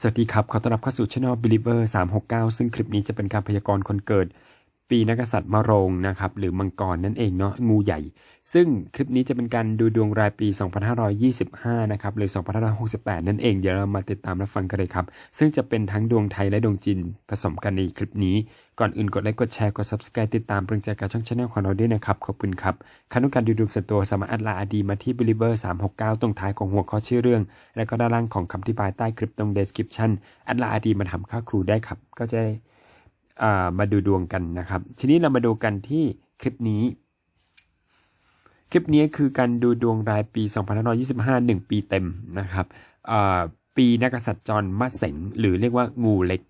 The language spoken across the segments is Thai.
สวัสดีครับ ขอต้อนรับเข้าสู่ช่อง Believer 369 ซึ่งคลิปนี้จะเป็นการพยากรณ์คนเกิด ปีนักษัตริย์มะโรงนะครับหรือมังกรนั่นเองเนาะงูใหญ่ ซึ่งคลิปนี้จะเป็นการดูดวงรายปี 2525 นะครับหรือ 2568 นั่นเองเดี๋ยวเรามาติดตามรับฟังกันเลยครับ ซึ่งจะเป็นทั้งดวงไทยและดวงจีนผสมกันในคลิปนี้ ก่อนอื่นกดไลค์กดแชร์กด subscribe ติดตามเปรงใจกับช่อง Channel ของเราด้วยนะครับขอบคุณครับใครต้องการดูดวงส่วนตัวสามารถแอดลน์อดีมาที่ Believer 369 ตรงท้ายของหัวข้อชื่อเรื่อง และก็ด้านล่างของคำอธิบายใต้คลิปตรง description อดไลน์อดีมาถามค่าครูได้ครับก็จะ มาดูดวงกันนะครับ ทีนี้เรามาดูกันที่คลิปนี้ คลิปนี้คือการดูดวงรายปี 2525 1 ปีเต็มนะครับปีนักษัตริย์จรมะเสงหรือเรียกว่างูเล็ก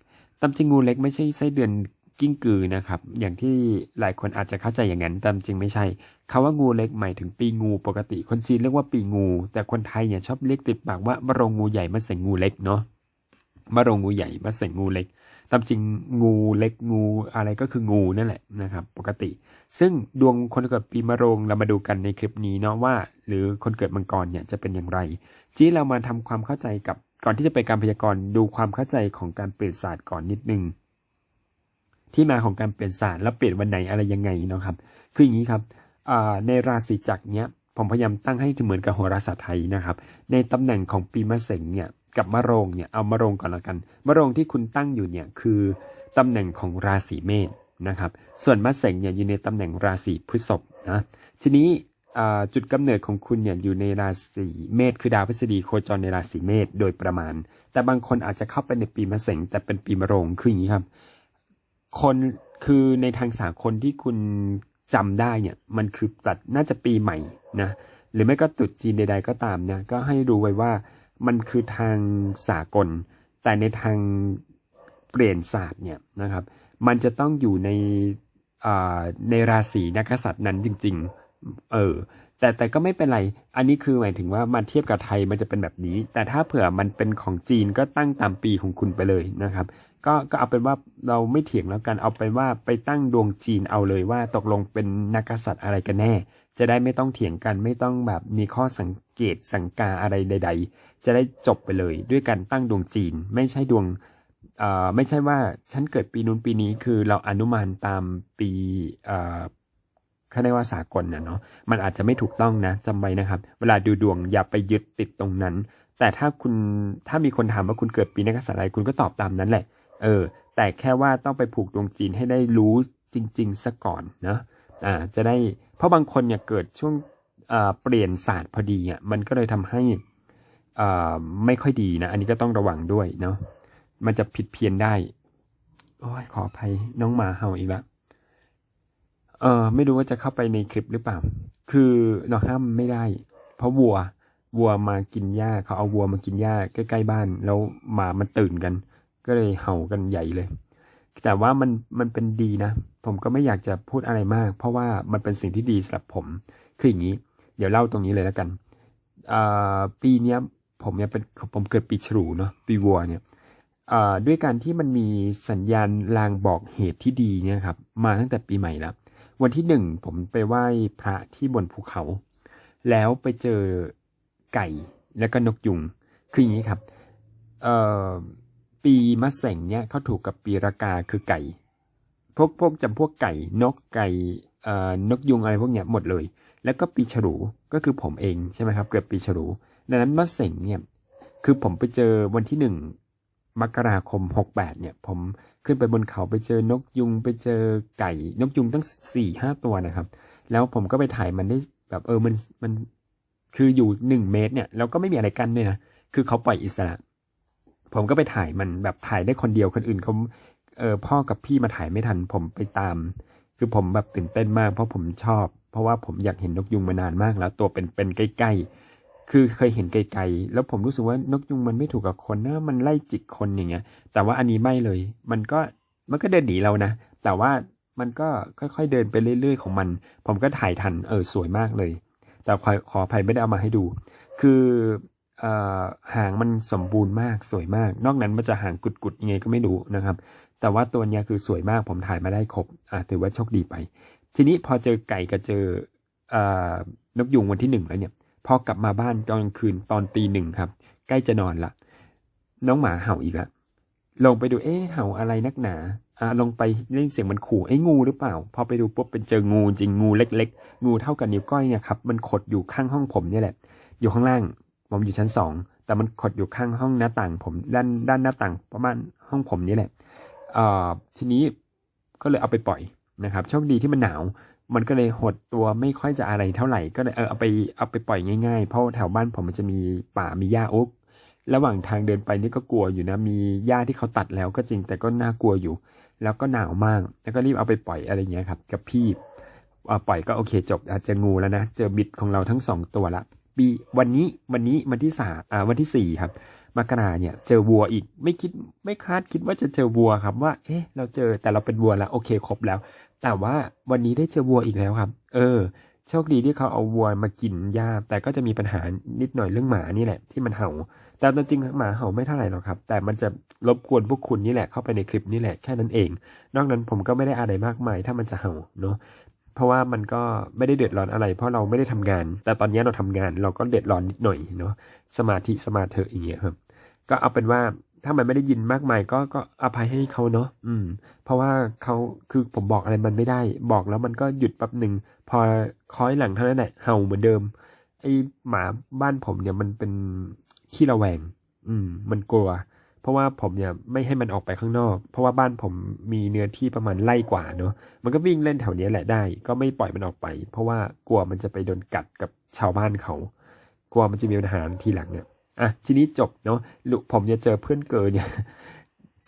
ตามจริงงูเล็กไม่ใช่ไส้เดือนกิ้งกือนะครับ อย่างที่หลายคนอาจจะเข้าใจอย่างนั้นตามจริงไม่ใช่คาว่างูเล็กหมายถึงปีงูปกติ คนจีนเรียกว่าปีงู แต่คนไทยเนี่ยชอบเรียกติดปากว่ามรงงูใหญ่มะเสงงูเล็กเนาะ มะโรงงูใหญ่มะเสงงูเล็ก ตามจริงงูเล็กงูอะไรก็คืองูนั่นแหละนะครับ ปกติ ซึ่งดวงคนเกิดปีมะโรงเรามาดูกันในคลิปนี้เนาะว่า หรือคนเกิดมังกรเนี่ยจะเป็นอย่างไร ที่เรามาทำความเข้าใจกับก่อนที่จะไปการพยากรณ์ดูความเข้าใจของการเปลี่ยนศาสตร์ก่อนนิดนึงที่มาของการเปลี่ยนศาสตร์แล้วเปลี่ยนวันไหนอะไรยังไงเนาะครับ คืออย่างนี้ครับในราศีจักรเนี้ยผมพยายามตั้งให้เหมือนกับโหราศาสตร์ไทยนะครับ ในตำแหน่งของปีมะเสงเนี่ยกับมะโรงเนี่ยเอามะโรงก่อนละกันมะโรงที่คุณตั้งอยู่เนี่ยคือตำแหน่งของราศีเมษนะครับ ส่วนมะเสงเนี่ยอยู่ในตำแหน่งราศีพฤษภนะทีนี้จุดกำเนิดของคุณเนี่ยอยู่ในราศีเมษคือดาวพฤษฎีโคจรในราศีเมษโดยประมาณ แต่บางคนอาจจะเข้าไปในปีมะเสงแต่เป็นปีมะโรงคืออย่างนี้ครับ คนคือในทางสากลที่คุณจำได้เนี่ยมันคือตัดน่าจะปีใหม่นะหรือไม่ก็ตรุษจีนใด ๆ ก็ตามนะก็ให้รู้ไว้ว่า มันคือทางสากล แต่ในทางเปลี่ยนศาสตร์เนี่ยนะครับ มันจะต้องอยู่ในในราศีนักษัตริย์นั้นจริง ๆ เออ แต่แต่ก็ไม่เป็นไร อันนี้คือหมายถึงว่ามาเทียบกับไทยมันจะเป็นแบบนี้ แต่ถ้าเผื่อมันเป็นของจีนก็ตั้งตามปีของคุณไปเลยนะครับ ก็ก็เอาเป็นว่าเราไม่เถียงแล้วกัน เอาเป็นว่าไปตั้งดวงจีนเอาเลยว่าตกลงเป็นนักกษัตริย์อะไรกันแน่ จะได้ไม่ต้องเถียงกันไม่ต้องแบบมีข้อสังเกตสังกาอะไรใด ๆ จะได้จบไปเลย ด้วยการตั้งดวงจีน ไม่ใช่ดวงเอ่อไม่ใช่ว่าฉันเกิดปีนู้นปีนี้คือเราอนุมานตามปีเอ่อเขาเรียกว่าสากลนะเนาะมันอาจจะไม่ถูกต้องนะจำไว้นะครับ เวลาดูดวงอย่าไปยึดติดตรงนั้น แต่ถ้าคุณถ้ามีคนถามว่าคุณเกิดปีนักกษัตริย์อะไรคุณก็ตอบตามนั้นแหละ เออ แต่แค่ว่าต้องไปผูกดวงจีนให้ได้รู้จริง ๆซะก่อนนะ อ่าจะได้เพราะบางคนเนี่ยเกิดช่วงเปลี่ยนศาสตร์พอดีอะมันก็เลยทำให้อ่าไม่ค่อยดีนะ อันนี้ก็ต้องระวังด้วยเนาะมันจะผิดเพี้ยนได้ โอ้ยขออภัยน้องหมาเห่าอีกแล้วเออไม่รู้ว่าจะเข้าไปในคลิปหรือเปล่า คือเราห้ามไม่ได้ เพราะวัววัวมากินหญ้าเขาเอาวัวมากินหญ้าใกล้ๆบ้าน แล้วหมามันตื่นกัน ก็เลยเห่ากันใหญ่เลย แต่ว่ามันมันเป็นดีนะ ผมก็ไม่อยากจะพูดอะไรมาก เพราะว่ามันเป็นสิ่งที่ดีสำหรับผม คืออย่างนี้ เดี๋ยวเล่าตรงนี้เลยแล้วกันปีเนี้ยผมเนี่ยเป็นผมเกิดปีฉลูเนาะปีวัวเนี่ยด้วยการที่มันมีสัญญาณลางบอกเหตุที่ดีเนี่ยครับมาตั้งแต่ปีใหม่แล้ว วันที่หนึ่งผมไปไหว้พระที่บนภูเขา แล้วไปเจอไก่แล้วก็นกยุง คืออย่างนี้ครับปีมะเสงเนี่ยเขาถูกกับปีรากาคือไก่ พวกพวกจำพวกไก่นกไก่นกยุงอะไรพวกเนี้ยหมดเลย แล้วก็ปีฉลูก็คือผมเองใช่ไหมครับ เกิดปีฉลูดังนั้นมะเส็งเนี่ยคือผมไปเจอวันที่หนึ่งมกราคม68เนี่ย ผมขึ้นไปบนเขาไปเจอนกยุง ไปเจอไก่นกยุงตั้งสี่ห้าตัวนะครับ แล้วผมก็ไปถ่ายมันได้แบบเออมันมันคืออยู่หนึ่งเมตรเนี่ยแล้วก็ไม่มีอะไรกันด้วยนะคือเขาปล่อยอิสระ ผมก็ไปถ่ายมันแบบถ่ายได้คนเดียวคนอื่นเขา เออพ่อกับพี่มาถ่ายไม่ทัน ผมไปตาม คือผมแบบตื่นเต้นมาก เพราะผมชอบ เพราะว่าผมอยากเห็นนกยุงมานานมากแล้วตัวเป็นเป็นใกล้ๆคือเคยเห็นไกลๆแล้วผมรู้สึกว่านกยุงมันไม่ถูกกับคนนะมันไล่จิกคนอย่างเงี้ย แต่ว่าอันนี้ไม่เลย มันก็มันก็เดินหนีเรานะแต่ว่ามันก็ค่อยๆเดินไปเรื่อยๆของมัน ผมก็ถ่ายทันเออสวยมากเลย แต่ขอขออภัยไม่ได้เอามาให้ดู คือเออหางมันสมบูรณ์มากสวยมาก นอกนั้นมันจะหางกุดๆยังไงก็ไม่รู้นะครับ แต่ว่าตัวเนี้ยคือสวยมากผมถ่ายมาได้ครบอะถือว่าโชคดีไป ทีนี้พอเจอไก่กับเจออ่อนกยุงวันที่หนึ่งแล้วเนี่ย พอกลับมาบ้านตอนกลางคืนตอนตีหนึ่งครับ ใกล้จะนอนละน้องหมาเห่าอีกละลงไปดูเอ๊ะเห่าอะไรนักหนาอ่าลงไปเล่นเสียงมันขู่ไอ้งูหรือเปล่า พอไปดูปุ๊บเป็นเจองูจริงงูเล็ก ๆ งูเท่ากับนิ้วก้อยเนี่ยครับมันขดอยู่ข้างห้องผมเนี่ยแหละ อยู่ข้างล่างผมอยู่ชั้นสองแต่มันขดอยู่ข้างห้องหน้าต่างผมด้านด้านหน้าต่างประมาณห้องผมนี่แหละ ทีนี้ก็เลยเอาไปปล่อยนะครับ โชคดีที่มันหนาว มันก็เลยหดตัวไม่ค่อยจะอะไรเท่าไหร่ ก็เลยเออเอาไปเอาไปปล่อยง่ายๆ เพราะแถวบ้านผมมันจะมีป่ามีหญ้าอ๊กระหว่างทางเดินไปนี่ก็กลัวอยู่นะ มีหญ้าที่เขาตัดแล้วก็จริงแต่ก็น่ากลัวอยู่ แล้วก็หนาวมาก แล้วก็รีบเอาไปปล่อยอะไรเงี้ยครับ กับพี่ปล่อยก็โอเคจบอาจจะงูแล้วนะ เจอบิดของเราทั้งสองตัวละ ปีวันนี้วันนี้วันที่สามอ่าวันที่สี่ครับ มกราเนี่ย เจอวัวอีกไม่คิดไม่คาดคิดว่าจะเจอวัวครับว่า เอ๊ะ เราเจอแต่เราเป็นวัวแล้วโอเคครบแล้ว แต่ว่าวันนี้ได้เจอวัวอีกแล้วครับ เออ โชคดีที่เขาเอาวัวมากินหญ้าแต่ก็จะมีปัญหานิดหน่อยเรื่องหมานี่แหละ ที่มันเห่า แต่จริงๆหมาเห่าไม่เท่าไหร่หรอกครับ แต่มันจะรบกวนพวกคุณนี่แหละเข้าไปในคลิปนี่แหละแค่นั้นเอง นอกนั้นผมก็ไม่ได้อะไรมากมายถ้ามันจะเห่าเนาะ เพราะว่ามันก็ไม่ได้เดือดร้อนอะไร เพราะเราไม่ได้ทำงาน แต่ตอนนี้เราทำงานเราก็เดือดร้อนนิดหน่อยเนาะสมาธิสมาเถออย่างเงี้ยครับ ก็เอาเป็นว่าถ้ามันไม่ได้ยินมากมายก็ก็อภัยให้เขาเนาะอืม เพราะว่าเขาคือผมบอกอะไรมันไม่ได้ บอกแล้วมันก็หยุดแป๊บหนึ่งพอคล้อยหลังเท่านั้นแหละเห่าเหมือนเดิมไอหมาบ้านผมเนี่ยมันเป็นขี้ระแวง อืม มันกลัว เพราะว่าผมเนี่ยไม่ให้มันออกไปข้างนอก เพราะว่าบ้านผมมีเนื้อที่ประมาณไร่กว่าเนาะมันก็วิ่งเล่นแถวนี้แหละได้ ก็ไม่ปล่อยมันออกไป เพราะว่ากลัวมันจะไปโดนกัดกับชาวบ้านเขา กลัวมันจะมีปัญหาทีหลังเนี่ยอะทีนี้จบเนาะลูกผมจะเจอเพื่อนเกินเนี่ย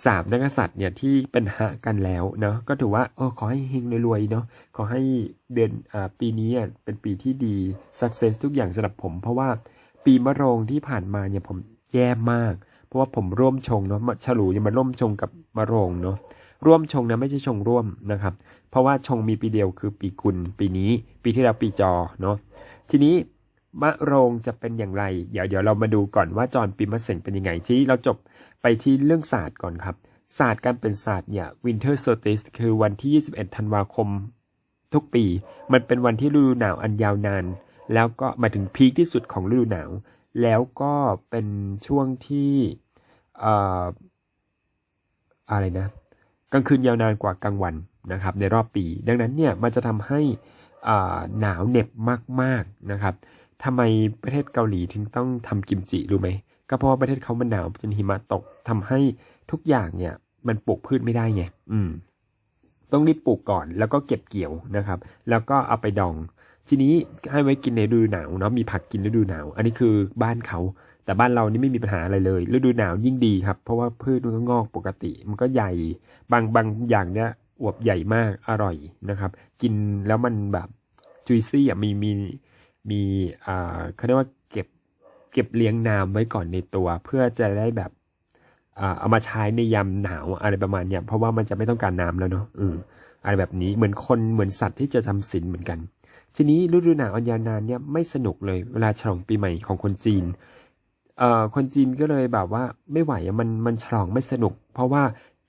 สามนักษัตริย์เนี่ยที่เป็นหะกันแล้วเนาะก็ถือว่าเออขอให้เฮงรวยๆเนาะขอให้เดือนอ่าปีนี้อะเป็นปีที่ดี success ทุกอย่างสำหรับผม เพราะว่าปีมะโรงที่ผ่านมาเนี่ยผมแย่มาก เพราะว่าผมร่วมชงเนาะฉลูเนี่ยมาร่วมชงกับมะโรงเนาะร่วมชงนะไม่ใช่ชงร่วมนะครับ เพราะว่าชงมีปีเดียวคือปีกุลปีนี้ ปีที่แล้วปีจอเนาะทีนี้มะโรงจะเป็นอย่างไร เดี๋ยวเดี๋ยวเรามาดูก่อนว่าจรปีมะเสงเป็นยังไงที่เราจบไปที่เรื่องศาสตร์ก่อนครับ ศาสตร์การเป็นศาสตร์เนี่ย winter solstice คือวันที่ 21 ธันวาคม ทุกปี มันเป็นวันที่ฤดูหนาวอันยาวนาน แล้วก็มาถึงพีคที่สุดของฤดูหนาว แล้วก็เป็นช่วงที่ออะไรนะ กลางคืนยาวนานกว่ากลางวันนะครับ ในรอบปี ดังนั้นเนี่ยมันจะทำให้หนาวเหน็บมากๆนะครับทำไมประเทศเกาหลีถึงต้องทำกิมจิรู้ไหมก็เพราะว่าประเทศเขามันหนาวจนหิมะตกทำให้ทุกอย่างเนี่ย มันปลูกพืชไม่ได้ไงอืม ต้องรีบปลูกก่อนแล้วก็เก็บเกี่ยวนะครับ แล้วก็เอาไปดอง ทีนี้ให้ไว้กินในฤดูหนาวเนาะมีผักกินฤดูหนาว อันนี้คือบ้านเขาแต่บ้านเรานี่ไม่มีปัญหาอะไรเลยฤดูหนาวยิ่งดีครับ เพราะว่าพืชมันก็งอกปกติ มันก็ใหญ่บางบางอย่างเนี่ยอวบใหญ่มากอร่อยนะครับ กินแล้วมันแบบจุยซี่อะมีมีมีอ่าเขาเรียกว่าเก็บเก็บเลี้ยงน้ำไว้ก่อนในตัว เพื่อจะได้แบบอ่าเอามาใช้ในยามหนาวอะไรประมาณเนี้ยเพราะว่ามันจะไม่ต้องการน้ำแล้วเนาะอืมอะไรแบบนี้เหมือนคนเหมือนสัตว์ที่จะทำศีลเหมือนกัน ทีนี้ฤดูหนาวอันยาวนานเนี่ยไม่สนุกเลยเวลาฉลองปีใหม่ของคนจีนเอ่อคนจีนก็เลยแบบว่าไม่ไหวมันมันฉลองไม่สนุก เพราะว่า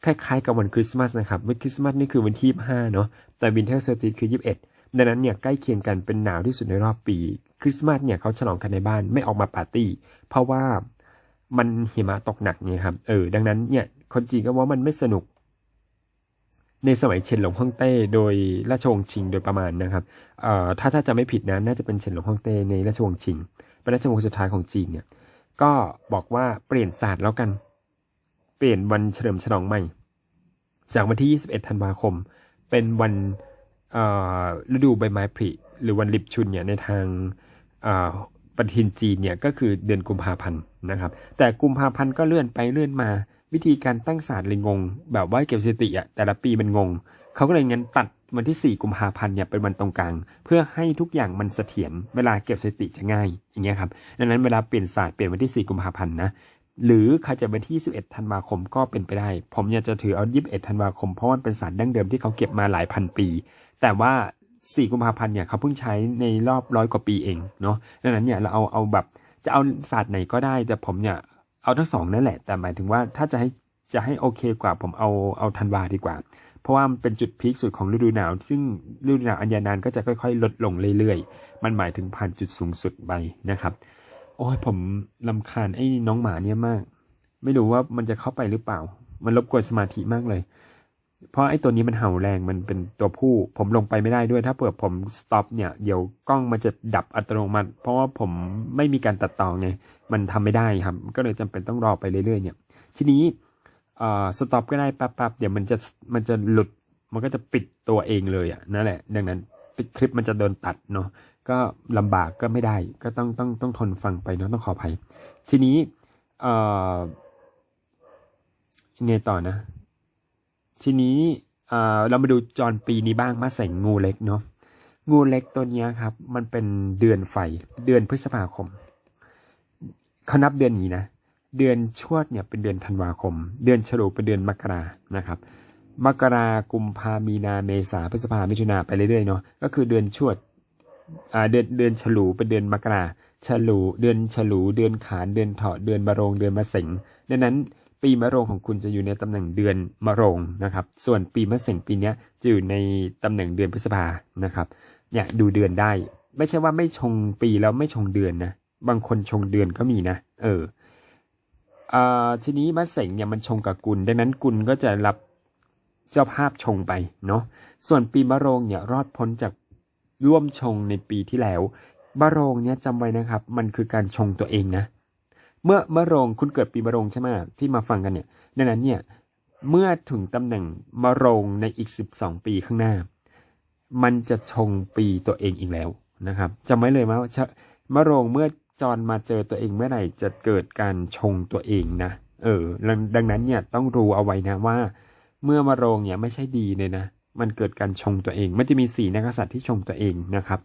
คล้ายๆกับวันคริสต์มาสนะครับวันคริสต์มาสนี่คือวันที่ยี่ห้าเนาะแต่วินเทอร์เซอร์ติคือยี่สิบเอ็ดดังนั้นเนี่ยใกล้เคียงกันเป็นหนาวที่สุดในรอบปี คริสต์มาสเนี่ยเขาฉลองกันในบ้านไม่ออกมาปาร์ตี้ เพราะว่ามันหิมะตกหนักเนี่ยครับเออดังนั้นเนี่ยคนจีนก็ว่ามันไม่สนุก ในสมัยเฉินหลงฮ่องเต้โดยราชวงศ์ชิงโดยประมาณนะครับเอ่อถ้าถ้าจะไม่ผิดนะน่าจะเป็นเฉินหลงฮ่องเต้ในราชวงศ์ชิงเป็นราชวงศ์สุดท้ายของจีนเนี่ยก็บอกว่าเปลี่ยนศาสตร์แล้วกัน เปลี่ยนวันเฉลิมฉลองใหม่ จากวันที่ 21 ธันวาคม เป็นวันฤดูใบไม้ผลิหรือวันลิบชุนเนี่ยในทางปฏิทินจีนเนี่ยก็คือเดือนกุมภาพันธ์นะครับ แต่กุมภาพันธ์ก็เลื่อนไปเลื่อนมา วิธีการตั้งศาสตร์เลยงง แบบว่าเก็บสถิติอะแต่ละปีมันงง เขาก็เลยงั้นตัดวันที่ 4 กุมภาพันธ์เนี่ยเป็นวันตรงกลาง เพื่อให้ทุกอย่างมันเสถียรเวลาเก็บสถิติจะง่ายอย่างเงี้ยครับดังนั้นเวลาเปลี่ยนศาสตร์เปลี่ยนวันที่ 4 กุมภาพันธ์นะหรือใครจะวันที่21ธันวาคมก็เป็นไปได้ ผมอยากจะถือเอา 21 ธันวาคม เพราะมันเป็นศาสตร์ดั้งเดิมที่เขาเก็บมาหลายพันปี แต่ว่า 4 กุมภาพันธ์เนี่ยเขาเพิ่งใช้ในรอบร้อยกว่าปีเองเนาะ ดังนั้นเนี่ยเราเอาเอาแบบจะเอาศาสตร์ไหนก็ได้ แต่ผมเนี่ย เอาทั้งสองนั่นแหละ แต่หมายถึงว่าถ้าจะให้จะให้โอเคกว่าผมเอาเอาธันวาดีกว่า เพราะว่ามันเป็นจุดพีคสุดของฤดูหนาว ซึ่งฤดูหนาวอันยาวนานก็จะค่อยๆ ลดลงเรื่อยๆ มันหมายถึงผ่านจุดสูงสุดไปนะครับ โอ้ยผมลำคาญไอ้น้องหมาเนี่ยมาก ไม่รู้ว่ามันจะเข้าไปหรือเปล่า มันรบกวนสมาธิมากเลย เพราะไอ้ตัวนี้มันเห่าแรงมันเป็นตัวผู้ ผมลงไปไม่ได้ด้วยถ้าเปิดผมสต็อปเนี่ยเดี๋ยวกล้องมันจะดับอัตโนมัติ เพราะว่าผมไม่มีการตัดต่อไงมันทำไม่ได้ครับ ก็เลยจำเป็นต้องรอไปเรื่อยๆ เนี่ย ทีนี้เอ่อสต็อปก็ได้แป๊บๆเดี๋ยวมันจะมันจะหลุดมันก็จะปิดตัวเองเลยอะนั่นแหละ ดังนั้นคลิปมันจะโดนตัดเนาะก็ลำบากก็ไม่ได้ ก็ต้องต้องต้องทนฟังไปเนาะต้องขออภัย ทีนี้เอ่อยังไงต่อนะ ทีนี้เอ่อเรามาดูจรปีนี้บ้างมาใส่งูเล็กเนาะงูเล็กตัวนี้ครับ มันเป็นเดือนไฟ เดือนพฤษภาคมเขานับเดือนนี้นะ เดือนชวดเนี่ยเป็นเดือนธันวาคม เดือนฉลูเป็นเดือนมกรานะครับ มกรากุมภามีนาเมษาพฤษภามิถุนาไปเรื่อยๆเนาะก็คือเดือนชวดอ่าเดือนเดือนฉลูเป็นเดือนมกราฉลูเดือนฉลูเดือนขานเดือนเถาะเดือนมะโรงเดือนมะเสงดังนั้น ปีมะโรงของคุณจะอยู่ในตำแหน่งเดือนมะโรงนะครับ ส่วนปีมะเสงปีนี้จะอยู่ในตำแหน่งเดือนพฤษภานะครับ เนี่ยดูเดือนได้ ไม่ใช่ว่าไม่ชงปีแล้วไม่ชงเดือนนะ บางคนชงเดือนก็มีนะ เอออ่าทีนี้มะเสงเนี่ยมันชงกับกุล ดังนั้นกุลก็จะรับเจ้าภาพชงไปเนาะ ส่วนปีมะโรงเนี่ยรอดพ้นจากร่วมชงในปีที่แล้วมะโรงเนี่ยจำไว้นะครับ มันคือการชงตัวเองนะ เมื่อมะโรงคุณเกิดปีมะโรงใช่ไหมที่มาฟังกันเนี่ยดังนั้นเนี่ยเมื่อถึงตำแหน่งมะโรงในอีก 12 ปีข้างหน้า มันจะชงปีตัวเองอีกแล้วนะครับจำไว้เลยว่ามะโรงเมื่อจรมาเจอตัวเองเมื่อไหร่จะเกิดการชงตัวเองนะเออดังดังนั้นเนี่ยต้องรู้เอาไว้นะว่า เมื่อมะโรงเนี่ยไม่ใช่ดีเลยนะมันเกิดการชงตัวเอง มันจะมีสีนักษัตริย์ที่ชงตัวเองนะครับ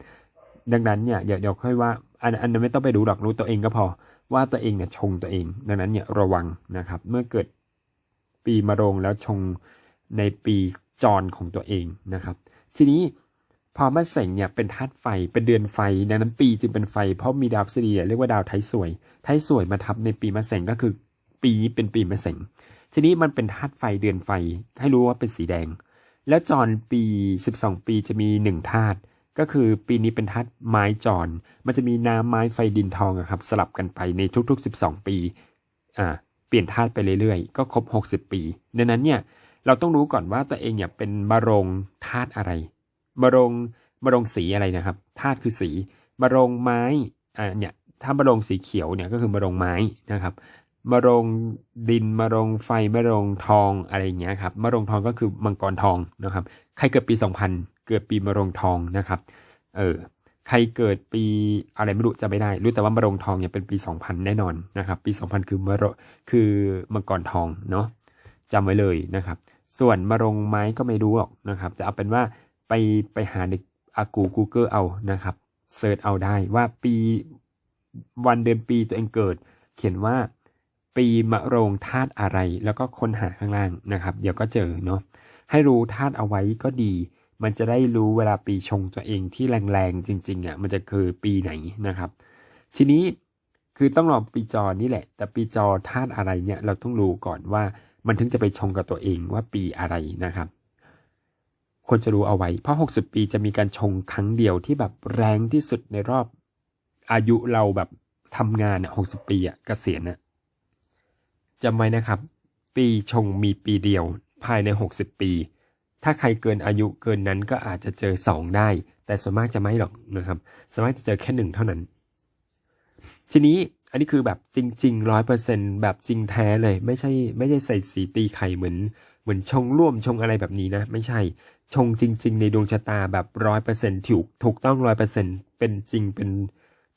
ดังนั้นเนี่ยเดี๋ยวเดี๋ยวค่อยว่า อันอันนั้นไม่ต้องไปดูหรอกรู้ตัวเองก็พอ ว่าตัวเองเนี่ยชงตัวเอง ดังนั้นเนี่ยระวังนะครับ เมื่อเกิดปีมะโรงแล้วชงในปีจรของตัวเองนะครับ ทีนี้พอมะเสงเนี่ยเป็นธาตุไฟเป็นเดือนไฟดังนั้นปีจึงเป็นไฟ เพราะมีดาวพฤษฎีเรียกว่าดาวไทยสวยไทยสวยมาทับในปีมะเสงก็คือ ปีนี้เป็นปีมะเสงทีนี้มันเป็นธาตุไฟเดือนไฟ ให้รู้ว่าเป็นสีแดง แล้วจรปี 12 ปีจะมีหนึ่งธาตุ ก็คือปีนี้เป็นธาตุไม้จรมันจะมีน้ำไม้ไฟดินทองอะครับ สลับกันไปในทุกๆ 12 ปีอ่าเปลี่ยนธาตุไปเรื่อยๆ ก็ครบ 60 ปีดังนั้นเนี่ยเราต้องรู้ก่อนว่าตัวเองเนี่ยเป็นมะรงธาตุอะไรมะรงมะรงสีอะไรนะครับธาตุคือสีมะรงไม้อ่าเนี่ยถ้ามะรงสีเขียวเนี่ยก็คือมะรงไม้นะครับมะรงดินมะรงไฟมะรงทองอะไรอย่างเงี้ยครับมะรงทองก็คือมังกรทองนะครับ ใครเกิดปี 2000 เกิดปีมะโรงทองนะครับ เออ ใครเกิดปีอะไรไม่รู้จะไม่ได้ รู้แต่ว่ามะโรงทองเนี่ยเป็นปี 2000 แน่นอนนะครับ ปี 2000 คือมะโรคือมังกรทองเนาะจำไว้เลยนะครับ ส่วนมะโรงไม้ก็ไม่รู้หรอกนะครับ จะเอาเป็นว่าไปไปหาในอากู Google เอานะครับเซิร์ชเอาได้ว่าปีวันเดือนปีตัวเองเกิด เขียนว่าปีมะโรงธาตุอะไร แล้วก็ค้นหาข้างล่างนะครับ เดี๋ยวก็เจอเนาะให้รู้ธาตุเอาไว้ก็ดี มันจะได้รู้เวลาปีชงตัวเองที่แรงๆจริงๆอะมันจะคือปีไหนนะครับ ทีนี้คือต้องรอปีจอนี่แหละ แต่ปีจอธาตุอะไรเนี่ยเราต้องรู้ก่อนว่ามันถึงจะไปชงกับตัวเองว่าปีอะไรนะครับควรจะรู้เอาไว้เพราะ 60 ปีจะมีการชงครั้งเดียวที่แบบแรงที่สุดในรอบอายุเราแบบทำงานอะ60 ปีอะเกษียณอะจำไว้นะครับ ปีชงมีปีเดียวภายใน 60 ปี ถ้าใครเกินอายุเกินนั้นก็อาจจะเจอ 2 ได้ แต่ส่วนมากจะไม่หรอกนะครับส่วนมากจะเจอแค่หนึ่งเท่านั้น ทีนี้อันนี้คือแบบจริงๆร้อยเปอร์เซ็นแบบจริงแท้เลย ไม่ใช่ไม่ใช่ใส่สีตีไข่เหมือนเหมือนชงร่วมชงอะไรแบบนี้นะ ไม่ใช่ชงจริง ๆ ในดวงชะตาแบบร้อยเปอร์เซ็นถูกถูกต้องร้อยเปอร์เซ็นเป็นจริงเป็น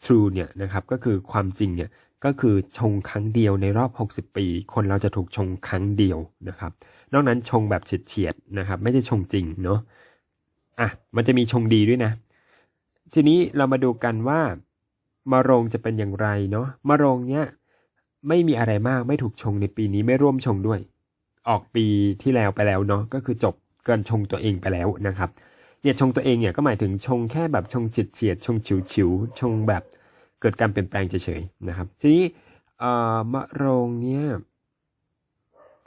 true เนี่ยนะครับก็คือความจริงเนี่ยก็คือชงครั้งเดียวในรอบ 60 ปี คนเราจะถูกชงครั้งเดียวนะครับ นอกนั้นชงแบบเฉียดๆนะครับ ไม่ใช่ชงจริงเนาะอะมันจะมีชงดีด้วยนะ ทีนี้เรามาดูกันว่ามะโรงจะเป็นอย่างไรเนาะมะโรงเนี้ยไม่มีอะไรมากไม่ถูกชงในปีนี้ไม่ร่วมชงด้วย ออกปีที่แล้วไปแล้วเนาะก็คือจบเกินชงตัวเองไปแล้วนะครับเนี่ยชงตัวเองเนี่ยก็หมายถึงชงแค่แบบชงเฉียดเฉียดๆชงฉิวฉิวๆชงแบบเกิดการเปลี่ยนแปลงเฉยๆนะครับ ทีนี้เอ่อมะโรงเนี่ย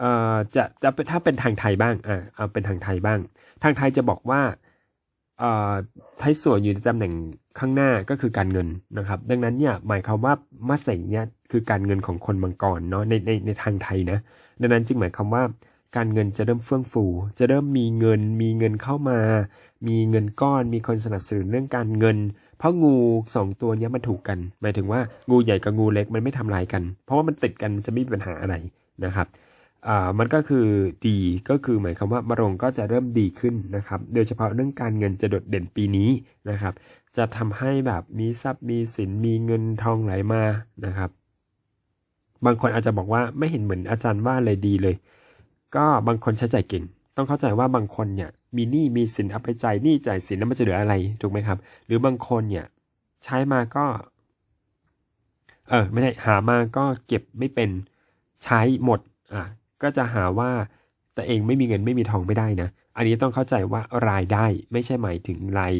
เอ่อจะจะเป็นถ้าเป็นทางไทยบ้างอ่าเอาเป็นทางไทยบ้าง ทางไทยจะบอกว่าเอ่อไทยส่วนอยู่ในตำแหน่งข้างหน้าก็คือการเงินนะครับ ดังนั้นเนี่ยหมายความว่ามะเสงเนี่ยคือการเงินของคนมังกรเนาะในในในทางไทยนะ ดังนั้นจึงหมายความว่าการเงินจะเริ่มเฟื่องฟู จะเริ่มมีเงิน มีเงินเข้ามา มีเงินก้อน มีคนสนับสนุนเรื่องการเงิน เพราะงูสองตัวเนี้ยมันถูกกัน หมายถึงว่างูใหญ่กับงูเล็กมันไม่ทำลายกัน เพราะว่ามันติดกันมันจะไม่มีปัญหาอะไรนะครับ อ่ามันก็คือดีก็คือหมายความว่ามะรงก็จะเริ่มดีขึ้นนะครับ โดยเฉพาะเรื่องการเงินจะโดดเด่นปีนี้นะครับ จะทำให้แบบมีทรัพย์มีสินมีเงินทองไหลมานะครับ บางคนอาจจะบอกว่าไม่เห็นเหมือนอาจารย์ว่าเลยดีเลย ก็บางคนใช้จ่ายเก่ง ต้องเข้าใจว่าบางคนเนี่ยมีหนี้มีสินเอาไปจ่ายหนี้จ่ายสินแล้วมันจะเหลืออะไรถูกไหมครับ หรือบางคนเนี่ยใช้มาก็ เออไม่ใช่หามาก็เก็บไม่เป็นใช้หมดอะ ก็จะหาว่าตัวเองไม่มีเงินไม่มีทองไม่ได้นะ อันนี้ต้องเข้าใจว่ารายได้ไม่ใช่หมายถึงราย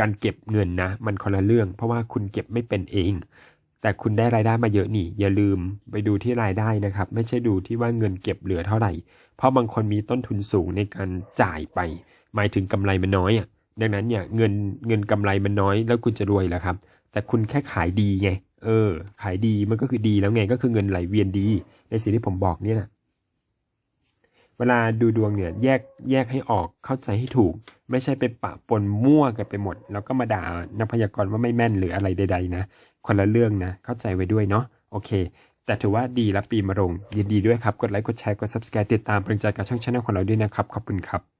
การเก็บเงินนะ มันคนละเรื่อง เพราะว่าคุณเก็บไม่เป็นเอง แต่คุณได้รายได้มาเยอะนี่ อย่าลืมไปดูที่รายได้นะครับ ไม่ใช่ดูที่ว่าเงินเก็บเหลือเท่าไหร่ เพราะบางคนมีต้นทุนสูงในการจ่ายไป หมายถึงกำไรมันน้อยอะดังนั้นเนี่ยเงินเงินกำไรมันน้อยแล้วคุณจะรวยเหรอครับ แต่คุณแค่ขายดีไง เออ ขายดีมันก็คือดีแล้วไงก็คือเงินไหลเวียนดี ในสิ่งที่ผมบอกเนี่ยนะเวลาดูดวงเนี่ยแยกแยกให้ออกเข้าใจให้ถูก ไม่ใช่ไปปะปนมั่วกันไปหมด แล้วก็มาด่านักพยากรณ์ว่าไม่แม่นหรืออะไรใด ๆ นะ คนละเรื่องนะ เข้าใจไว้ด้วยเนาะโอเค แต่ถือว่าดีและปีมะรงยินดีด้วยครับ กดไลค์กดแชร์กด subscribe ติดตามเป็นกำลังใจกับช่องช anel ของเราด้วยนะครับ ขอบคุณครับ